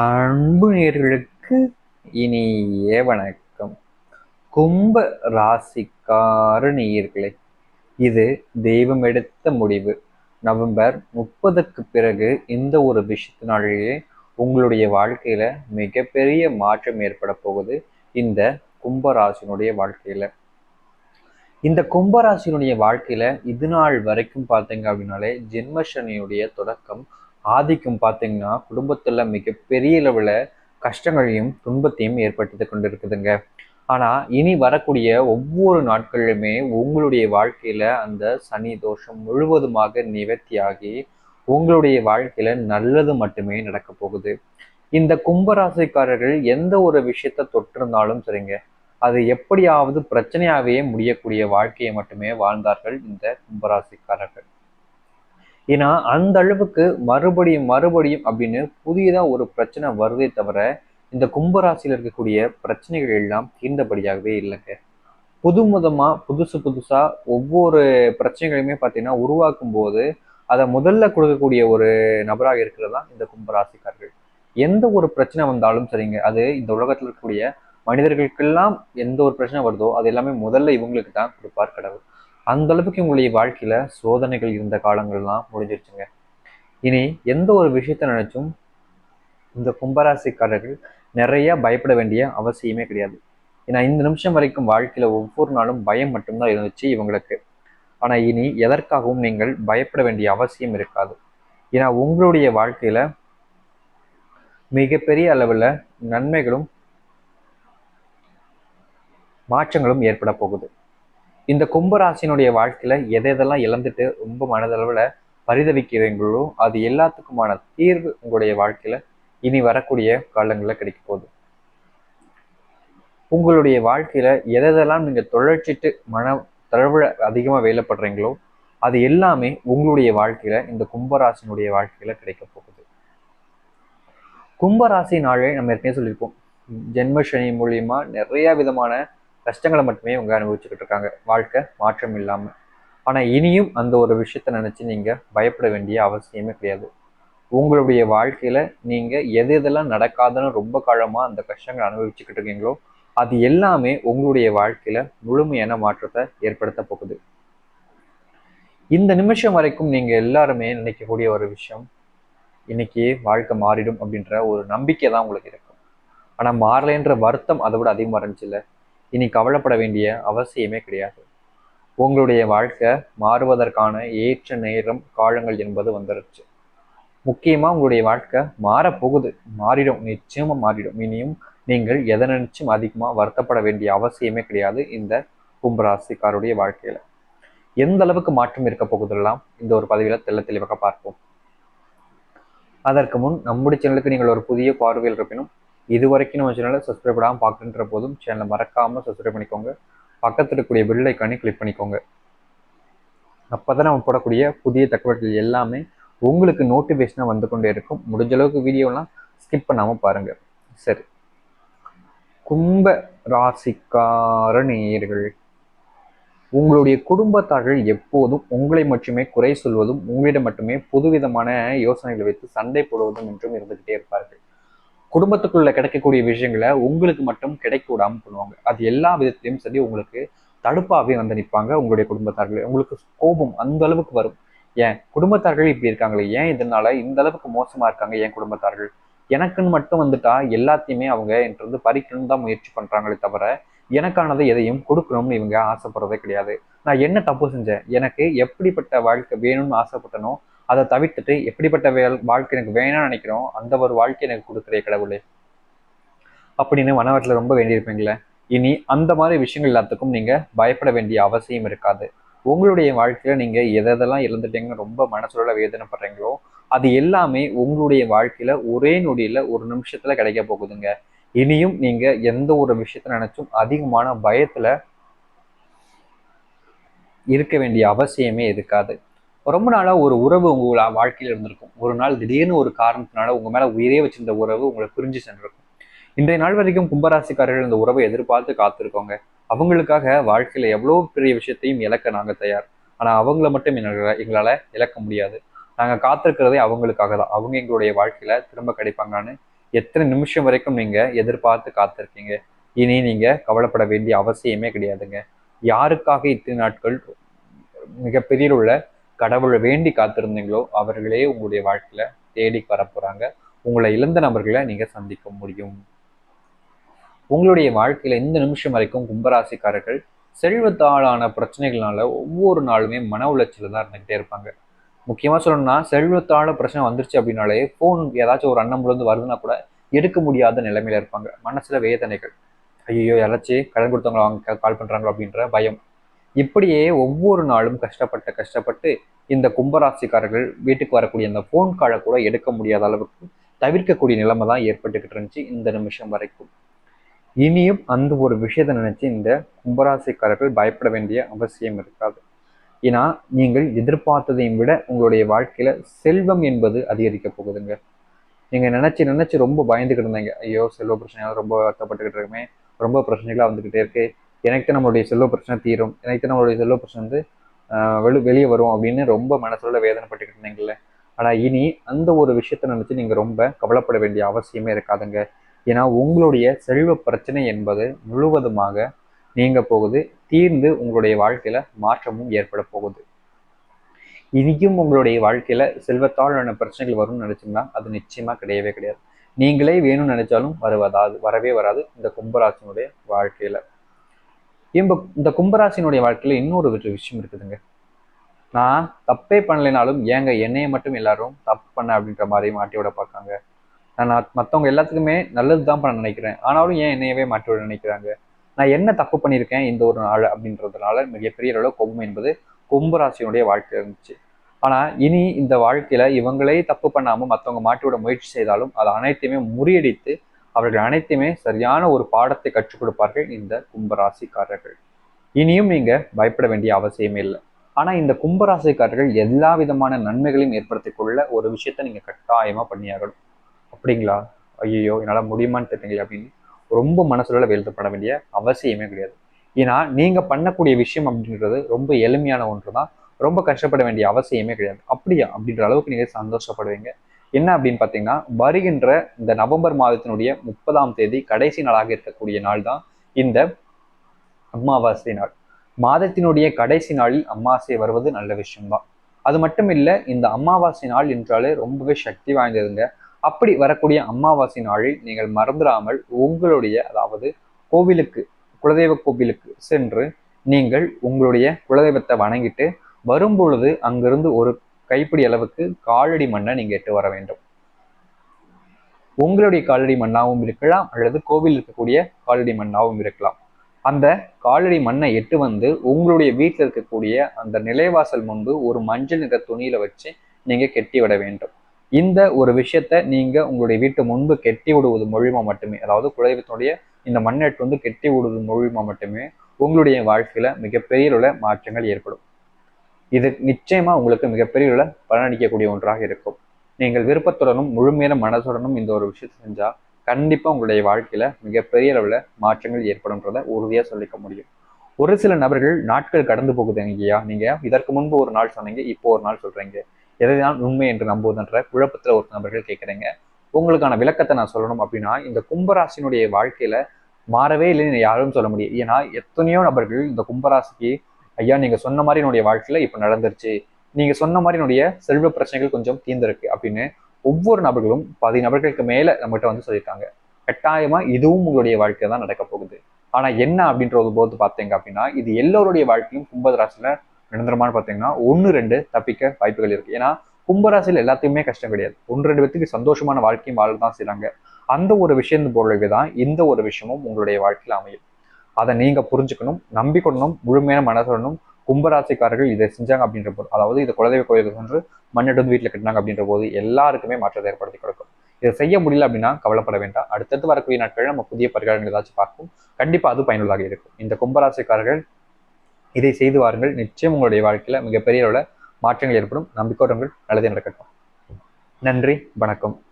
அன்பு நேர்களுக்கு இனிய வணக்கம். கும்ப ராசிக்கார நேயர்களே இது தெய்வம் எடுத்த முடிவு. நவம்பர் முப்பதுக்கு பிறகு இந்த ஒரு விஷயத்தினாலேயே உங்களுடைய வாழ்க்கையில மிகப்பெரிய மாற்றம் ஏற்பட போகுது இந்த கும்பராசினுடைய வாழ்க்கையில. இந்த கும்பராசினுடைய வாழ்க்கையில இது நாள் வரைக்கும் பார்த்தீங்க அப்படின்னாலே ஜென்ம சனியுடைய தொடக்கம் ஆதிக்கம் பார்த்தீங்கன்னா குடும்பத்தில் மிகப்பெரிய அளவில் கஷ்டங்களையும் துன்பத்தையும் ஏற்படுத்தி கொண்டிருக்குதுங்க. ஆனால் இனி வரக்கூடிய ஒவ்வொரு நாட்களிலுமே உங்களுடைய வாழ்க்கையில் அந்த சனி தோஷம் முழுவதுமாக நிவர்த்தியாகி உங்களுடைய வாழ்க்கையில் நல்லது மட்டுமே நடக்க போகுது. இந்த கும்பராசிக்காரர்கள் எந்த ஒரு விஷயத்தை தொட்டிருந்தாலும் சரிங்க அது எப்படியாவது பிரச்சனையாகவே முடியக்கூடிய வாழ்க்கையை மட்டுமே வாழ்ந்தார்கள் இந்த கும்பராசிக்காரர்கள். ஏன்னா அந்த அளவுக்கு மறுபடியும் மறுபடியும் அப்படின்னு புதியதா ஒரு பிரச்சனை வருதே தவிர இந்த கும்பராசியில் இருக்கக்கூடிய பிரச்சனைகள் எல்லாம் தீர்ந்தபடியாகவே இல்லைங்க. புதுமுதமா புதுசு புதுசா ஒவ்வொரு பிரச்சனைகளையுமே பார்த்தீங்கன்னா உருவாக்கும் போது அதை முதல்ல கொடுக்கக்கூடிய ஒரு நபராக இருக்கிறது தான் இந்த கும்பராசிக்காரர்கள். எந்த ஒரு பிரச்சனை வந்தாலும் சரிங்க அது இந்த உலகத்தில் இருக்கக்கூடிய மனிதர்களுக்கெல்லாம் எந்த ஒரு பிரச்சனை வருதோ அது எல்லாமே முதல்ல இவங்களுக்கு தான் கொடுப்பார் கடவுள். அந்த அளவுக்கு உங்களுடைய வாழ்க்கையில சோதனைகள் இருந்த காலங்கள்லாம் முடிஞ்சிருச்சுங்க. இனி எந்த ஒரு விஷயத்த நினைச்சும் இந்த கும்பராசிக்காரர்கள் நிறைய பயப்பட வேண்டிய அவசியமே கிடையாது. ஏன்னா இந்த நிமிஷம் வரைக்கும் வாழ்க்கையில ஒவ்வொரு நாளும் பயம் மட்டும்தான் இருந்துச்சு இவங்களுக்கு. ஆனா இனி எதற்காகவும் நீங்கள் பயப்பட வேண்டிய அவசியம் இருக்காது. ஏன்னா உங்களுடைய வாழ்க்கையில மிகப்பெரிய அளவுல நன்மைகளும் மாற்றங்களும் ஏற்பட போகுது. இந்த கும்பராசினுடைய வாழ்க்கையில எதை எதெல்லாம் இழந்துட்டு ரொம்ப மனதளவுல பரிதவிக்கிறீங்களோ அது எல்லாத்துக்குமான தீர்வு உங்களுடைய வாழ்க்கையில இனி வரக்கூடிய காலங்களில் கிடைக்க போகுது. உங்களுடைய வாழ்க்கையில எதெல்லாம் நீங்க தொழிற்சிட்டு மன தளவுல அதிகமா வேலைப்படுறீங்களோ அது எல்லாமே உங்களுடைய வாழ்க்கையில இந்த கும்பராசினுடைய வாழ்க்கையில கிடைக்க போகுது. கும்பராசி நாளே நம்ம ஏற்கனவே சொல்லியிருப்போம். ஜென்ம சனி மூலியமா நிறைய விதமான கஷ்டங்களை மட்டுமே இவங்க அனுபவிச்சுக்கிட்டு இருக்காங்க. வாழ்க்கை மாற்றம் இல்லாமல் ஆனால் இனியும் அந்த ஒரு விஷயத்த நினச்சி நீங்கள் பயப்பட வேண்டிய அவசியமே கிடையாது. உங்களுடைய வாழ்க்கையில் நீங்கள் எது எதெல்லாம் நடக்காதுன்னு ரொம்ப காலமாக அந்த கஷ்டங்களை அனுபவிச்சுக்கிட்டு இருக்கீங்களோ அது எல்லாமே உங்களுடைய வாழ்க்கையில் முழுமையான மாற்றத்தை ஏற்படுத்த போகுது. இந்த நிமிஷம் வரைக்கும் நீங்கள் எல்லாருமே நினைக்கக்கூடிய ஒரு விஷயம் இன்னைக்கு வாழ்க்கை மாறிடும் அப்படின்ற ஒரு நம்பிக்கை தான் உங்களுக்கு இருக்கும். ஆனால் மாறலைன்ற வருத்தம் அதை விட அதிகமாக இருந்துச்சு இல்லை? இனி கவலைப்பட வேண்டிய அவசியமே கிடையாது. உங்களுடைய வாழ்க்கை மாறுவதற்கான ஏற்ற நேரம் காலங்கள் என்பது வந்துருச்சு. முக்கியமாக உங்களுடைய வாழ்க்கை மாறப்போகுது. மாறிடும். நிச்சயமாக மாறிடும். இனியும் நீங்கள் எதை நினைச்சும் அதிகமாக வருத்தப்பட வேண்டிய அவசியமே கிடையாது இந்த கும்பராசிக்காருடைய வாழ்க்கையில. எந்த அளவுக்கு மாற்றம் இருக்க போகுதெல்லாம் இந்த ஒரு பதவியில தெள்ள தெளிவாக பார்ப்போம். அதற்கு முன் நம்முடைய சேனலுக்கு நீங்கள் ஒரு புதிய பார்வையில் இருப்பினும் இது வரைக்கும் நம்ம சேனலை சப்ஸ்கிரைப் பண்ணாமல் பார்க்குன்ற போதும் சேனலை மறக்காமல் சப்ஸ்கிரைப் பண்ணிக்கோங்க. பக்கத்தில் இருக்கக்கூடிய பெல் ஐக்கானே கிளிக் பண்ணிக்கோங்க. அப்போ தான் நம்ம போடக்கூடிய புதிய தகவல்கள் எல்லாமே உங்களுக்கு நோட்டிஃபிகேஷனாக வந்து கொண்டே இருக்கும். முடிஞ்ச அளவுக்கு வீடியோலாம் ஸ்கிப் பண்ணாமல் பாருங்கள் சரி. கும்ப ராசிக்கார நேயர்கள் உங்களுடைய குடும்பத்தார்கள் எப்போதும் உங்களை மட்டுமே குறை சொல்வதும் உங்களிடம் மட்டுமே புதுவிதமான யோசனைகளை வைத்து சண்டை போடுவதும் என்றும் இருந்துக்கிட்டே இருப்பார்கள். குடும்பத்துக்குள்ள கிடைக்கக்கூடிய விஷயங்களை உங்களுக்கு மட்டும் கிடைக்க விடாம பண்ணுவாங்க. அது எல்லா விதத்திலையும் சரி உங்களுக்கு தடுப்பாகவே வந்து நிற்பாங்க உங்களுடைய குடும்பத்தார்கள். உங்களுக்கு கோபம் அந்த அளவுக்கு வரும். ஏன்? குடும்பத்தார்கள் இப்படி இருக்காங்களே. ஏன் இதனால இந்த அளவுக்கு மோசமா இருக்காங்க ஏன் குடும்பத்தார்கள்? எனக்குன்னு மட்டும் வந்துட்டா எல்லாத்தையுமே அவங்க என்று பறிக்கணும் தான் முயற்சி பண்றாங்களே தவிர எனக்கானதை எதையும் கொடுக்கணும்னு இவங்க ஆசைப்படுறதே கிடையாது. நான் என்ன தப்பு செஞ்சேன்? எனக்கு எப்படிப்பட்ட வாழ்க்கை வேணும்னு ஆசைப்பட்டனோ அதை தவிர்த்துட்டு எப்படிப்பட்ட வே வாழ்க்கை எனக்கு வேணும்னு நினைக்கிறோம் அந்த ஒரு வாழ்க்கை எனக்கு கொடுக்குறே கடவுளே. அப்படின்னு மனவரத்தில் ரொம்ப வேண்டியிருப்பீங்களே. இனி அந்த மாதிரி விஷயங்கள் எல்லாத்துக்கும் நீங்கள் பயப்பட வேண்டிய அவசியம் இருக்காது. உங்களுடைய வாழ்க்கையில் நீங்கள் எதெல்லாம் இழந்துட்டீங்கன்னு ரொம்ப மனசுல வேதனைப்படுறீங்களோ அது எல்லாமே உங்களுடைய வாழ்க்கையில் ஒரே நொடியில் ஒரு நிமிஷத்தில் கிடைக்க போகுதுங்க. இனியும் நீங்கள் எந்த ஒரு விஷயத்த நினச்சும் அதிகமான பயத்தில் இருக்க வேண்டிய அவசியமே இருக்காது. ரொம்ப நாளாக ஒரு உறவு உங்கள வாழ்க்கையில் இருந்திருக்கும். ஒரு நாள் திடீர்னு ஒரு காரணத்தினால உங்கள் மேலே உயிரே வச்சிருந்த உறவு உங்களை பிரிஞ்சு சென்றிருக்கும். இன்றைய நாள் வரைக்கும் கும்பராசிக்காரர்கள் இந்த உறவை எதிர்பார்த்து காத்திருக்கோங்க. அவங்களுக்காக வாழ்க்கையில் எவ்வளோ பெரிய விஷயத்தையும் இழக்க நாங்கள் தயார். ஆனால் அவங்கள மட்டும் எங்களால் எங்களால் இழக்க முடியாது. நாங்கள் காத்திருக்கிறதே அவங்களுக்காக தான். அவங்க எங்களுடைய வாழ்க்கையில் திரும்ப கிடைப்பாங்கன்னு எத்தனை நிமிஷம் வரைக்கும் நீங்கள் எதிர்பார்த்து காத்திருக்கீங்க. இனி நீங்கள் கவலைப்பட வேண்டிய அவசியமே கிடையாதுங்க. யாருக்காக இத்தனை நாட்கள் மிகப்பெரிய உள்ள கடவுளை வேண்டி காத்திருந்தீங்களோ அவர்களே உங்களுடைய வாழ்க்கையில தேடி வரப்போறாங்க. உங்களை இழந்த நபர்களை நீங்க சந்திக்க முடியும். உங்களுடைய வாழ்க்கையில இந்த நிமிஷம் வரைக்கும் கும்பராசிக்காரர்கள் செல்வத்தாளான பிரச்சனைகள்னால ஒவ்வொரு நாளுமே மன உளைச்சல தான் இருந்துகிட்டே இருப்பாங்க. முக்கியமா சொல்லணும்னா செல்வத்தால பிரச்சனை வந்துருச்சு அப்படின்னாலே ஃபோன் ஏதாச்சும் ஒரு அண்ணன் முழுந்து வருதுன்னா கூட எடுக்க முடியாத நிலைமையில இருப்பாங்க. மனசுல வேதனைகள். ஐயோ யாராச்சும் கடன் கொடுத்தவங்க அவங்க கால் பண்றாங்களோ அப்படின்ற பயம். இப்படியே ஒவ்வொரு நாளும் கஷ்டப்பட்டு கஷ்டப்பட்டு இந்த கும்பராசிக்காரர்கள் வீட்டுக்கு வரக்கூடிய அந்த ஃபோன் காலை கூட எடுக்க முடியாத அளவுக்கு தவிர்க்கக்கூடிய நிலைமை தான் ஏற்பட்டுக்கிட்டு இருந்துச்சு இந்த நிமிஷம் வரைக்கும். இனியும் அந்த ஒரு விஷயத்தை நினைச்சு இந்த கும்பராசிக்காரர்கள் பயப்பட வேண்டிய அவசியம் இருக்காது. ஏன்னா நீங்கள் எதிர்பார்த்ததையும் விட உங்களுடைய வாழ்க்கையில செல்வம் என்பது அதிகரிக்க போகுதுங்க. நீங்க நினைச்சு நினைச்சு ரொம்ப பயந்துக்கிட்டு இருந்தீங்க. ஐயோ செல்வ பிரச்சனையால ரொம்ப வருத்தப்பட்டுக்கிட்டு இருக்குமே ரொம்ப பிரச்சனைகளாக வந்துகிட்டே இருக்கு. எனக்கு நம்மளுடைய செல்வ பிரச்சனை தீரும். எனக்கு நம்மளுடைய செல்வ பிரச்சனை வந்து வெளி வெளியே வரும் அப்படின்னு ரொம்ப மனசுல வேதனைப்பட்டுக்கிட்டு இருந்தீங்கல்ல ஆனால் இனி அந்த ஒரு விஷயத்த நினச்சி நீங்கள் ரொம்ப கவலைப்பட வேண்டிய அவசியமே இருக்காதுங்க. ஏன்னா உங்களுடைய செல்வ பிரச்சனை என்பது முழுவதுமாக நீங்க போகுது. தீர்ந்து உங்களுடைய வாழ்க்கையில மாற்றமும் ஏற்பட போகுது. இனியும் உங்களுடைய வாழ்க்கையில செல்வத்தாலான பிரச்சனைகள் வரும்னு நினைச்சீங்கன்னா அது நிச்சயமா கிடையவே கிடையாது. நீங்களே வேணும்னு நினைச்சாலும் வருவதாது வரவே வராது. இந்த கும்பராசினுடைய வாழ்க்கையில. இந்த இந்த கும்பராசினுடைய வாழ்க்கையில் இன்னொரு விஷயம் இருக்குதுங்க. நான் தப்பே பண்ணலைனாலும் ஏங்க என்னையை மட்டும் எல்லாரும் தப்பு பண்ண அப்படின்ற மாதிரி மாட்டி விட பார்க்காங்க. நான் மற்றவங்க எல்லாத்துக்குமே நல்லது தான் பண்ண நினைக்கிறேன். ஆனாலும் ஏன் என்னையவே மாற்றி விட நினைக்கிறாங்க? நான் என்ன தப்பு பண்ணியிருக்கேன் இந்த ஒரு நாள் அப்படின்றதுனால மிகப்பெரிய அளவு கோபம் என்பது கும்பராசியினுடைய வாழ்க்கை இருந்துச்சு. ஆனால் இனி இந்த வாழ்க்கையில் இவங்களே தப்பு பண்ணாமல் மற்றவங்க மாட்டி விட முயற்சி செய்தாலும் அதை அனைத்தையுமே முறியடித்து அவர்கள் அனைத்தையுமே சரியான ஒரு பாடத்தை கற்றுக் கொடுப்பார்கள் இந்த கும்பராசிக்காரர்கள். இனியும் நீங்க பயப்பட வேண்டிய அவசியமே இல்லை. ஆனா இந்த கும்பராசிக்காரர்கள் எல்லா விதமான நன்மைகளையும் ஏற்படுத்திக் கொள்ள ஒரு விஷயத்த நீங்க கட்டாயமா பண்ணியாகணும். அப்படிங்களா? ஐயோ என்னால் முடியுமான்னு தெரியல அப்படின்னு ரொம்ப மனசுல வேலுத்தப்பட வேண்டிய அவசியமே கிடையாது. ஏன்னா நீங்க பண்ணக்கூடிய விஷயம் அப்படின்றது ரொம்ப எளிமையான ஒன்று தான் ரொம்ப கஷ்டப்பட வேண்டிய அவசியமே கிடையாது. அப்படியா? அப்படின்ற அளவுக்கு நீங்க சந்தோஷப்படுவீங்க. என்ன அப்படின்னு பார்த்தீங்கன்னா வருகின்ற இந்த நவம்பர் மாதத்தினுடைய முப்பதாம் தேதி கடைசி நாளாக இருக்கக்கூடிய நாள் தான் இந்த அமாவாசை நாள். மாதத்தினுடைய கடைசி நாளில் அமாவாசை வருவது நல்ல விஷயம்தான். அது மட்டும் இல்லை இந்த அமாவாசை நாள் என்றாலே ரொம்பவே சக்தி வாய்ந்ததுங்க. அப்படி வரக்கூடிய அமாவாசை நாளில் நீங்கள் மறந்துடாமல் உங்களுடைய அதாவது கோவிலுக்கு குலதெய்வ கோவிலுக்கு சென்று நீங்கள் உங்களுடைய குலதெய்வத்தை வணங்கிட்டு வரும்பொழுது அங்கிருந்து ஒரு கைப்பிடி அளவுக்கு காலடி மண்ணை நீங்க எட்டு வர வேண்டும். உங்களுடைய காலடி மண்ணாகவும் இருக்கலாம் அல்லது கோவில் இருக்கக்கூடிய காலடி மண்ணாகவும் இருக்கலாம். அந்த காலடி மண்ணை எட்டு வந்து உங்களுடைய வீட்டில் இருக்கக்கூடிய அந்த நிலைவாசல் முன்பு ஒரு மஞ்சள் நிற துணியில வச்சு நீங்க கெட்டி விட வேண்டும். இந்த ஒரு விஷயத்த நீங்க உங்களுடைய வீட்டு முன்பு கெட்டி விடுவது மூலியமா மட்டுமே அதாவது குலதெய்வத்தினுடைய இந்த மண்ணெட்டு வந்து கெட்டி விடுவது மூலியமா மட்டுமே உங்களுடைய வாழ்க்கையில மிகப்பெரிய உள்ள மாற்றங்கள் ஏற்படும். இது நிச்சயமா உங்களுக்கு மிகப்பெரிய உள்ள பலனளிக்கக்கூடிய ஒன்றாக இருக்கும். நீங்கள் விருப்பத்துடனும் முழுமையான மனசுடனும் இந்த ஒரு விஷயத்தை செஞ்சா கண்டிப்பா உங்களுடைய வாழ்க்கையில மிகப்பெரிய அளவுல மாற்றங்கள் ஏற்படும்ன்றத உறுதியா சொல்லிக்க முடியும். ஒரு சில நபர்கள் நாட்கள் கடந்து போகுது ஐயா நீங்க இதற்கு முன்பு ஒரு நாள் சொன்னீங்க இப்போ ஒரு நாள் சொல்றீங்க. எதைதான் உண்மை என்று நம்புவதுன்ற குழப்பத்துல ஒரு நபர்கள் கேட்குறீங்க. உங்களுக்கான விளக்கத்தை நான் சொல்லணும் அப்படின்னா இந்த கும்பராசினுடைய வாழ்க்கையில மாறவே இல்லைன்னு யாரும் சொல்ல முடியும் ஏன்னா எத்தனையோ நபர்கள் இந்த கும்பராசிக்கு ஐயா நீங்க சொன்ன மாதிரி என்னுடைய வாழ்க்கையில இப்ப நடந்துருச்சு. நீங்க சொன்ன மாதிரி என்னுடைய செல்வ பிரச்சனைகள் கொஞ்சம் தீர்ந்திருக்கு அப்படின்னு ஒவ்வொரு நபர்களும் பாதி நபர்களுக்கு மேல நம்மகிட்ட வந்து சொல்லியிருக்காங்க. கட்டாயமா இதுவும் உங்களுடைய வாழ்க்கை தான் நடக்க போகுது. ஆனா என்ன அப்படின்றது போது பார்த்தீங்க அப்படின்னா இது எல்லோருடைய வாழ்க்கையும் கும்பராசில நிரந்தரமான பார்த்தீங்கன்னா ஒன்று ரெண்டு தப்பிக்க வாய்ப்புகள் இருக்கு. ஏன்னா கும்பராசியில் எல்லாத்தையுமே கஷ்டம் கிடையாது. ஒன்று ரெண்டு பேத்துக்கு சந்தோஷமான வாழ்க்கையும் வாழ தான் செய்றாங்க. அந்த ஒரு விஷயம் போலவே தான் இந்த ஒரு விஷயமும் உங்களுடைய வாழ்க்கையில் அமையும். அதை நீங்கள் புரிஞ்சுக்கணும் நம்பிக்கொள்ளணும் முழுமையான மனசுடனும் கும்பராசிக்காரர்கள் இதை செஞ்சாங்க அப்படின்ற போது அதாவது இது குலதெய்வ கோயிலுக்கு சென்று மண்ணிட்டு வீட்டில் கட்டினாங்க அப்படின்ற போது எல்லாருக்குமே மாற்றத்தை ஏற்படுத்தி கொடுக்கும். இதை செய்ய முடியல அப்படின்னா கவலைப்பட வேண்டாம். அடுத்தடுத்து வரக்கூடிய நாட்கள் நம்ம புதிய பரிகாரங்கள் ஏதாச்சும் பார்க்கும் கண்டிப்பாக அது பயனுள்ளதாக இருக்கும். இந்த கும்பராசிக்காரர்கள் இதை செய்து வாருங்கள். நிச்சயம் உங்களுடைய வாழ்க்கையில் மிகப்பெரிய அளவில் மாற்றங்கள் ஏற்படும். நம்பிக்கையுடன் நல்லதே நடக்கட்டும். நன்றி. வணக்கம்.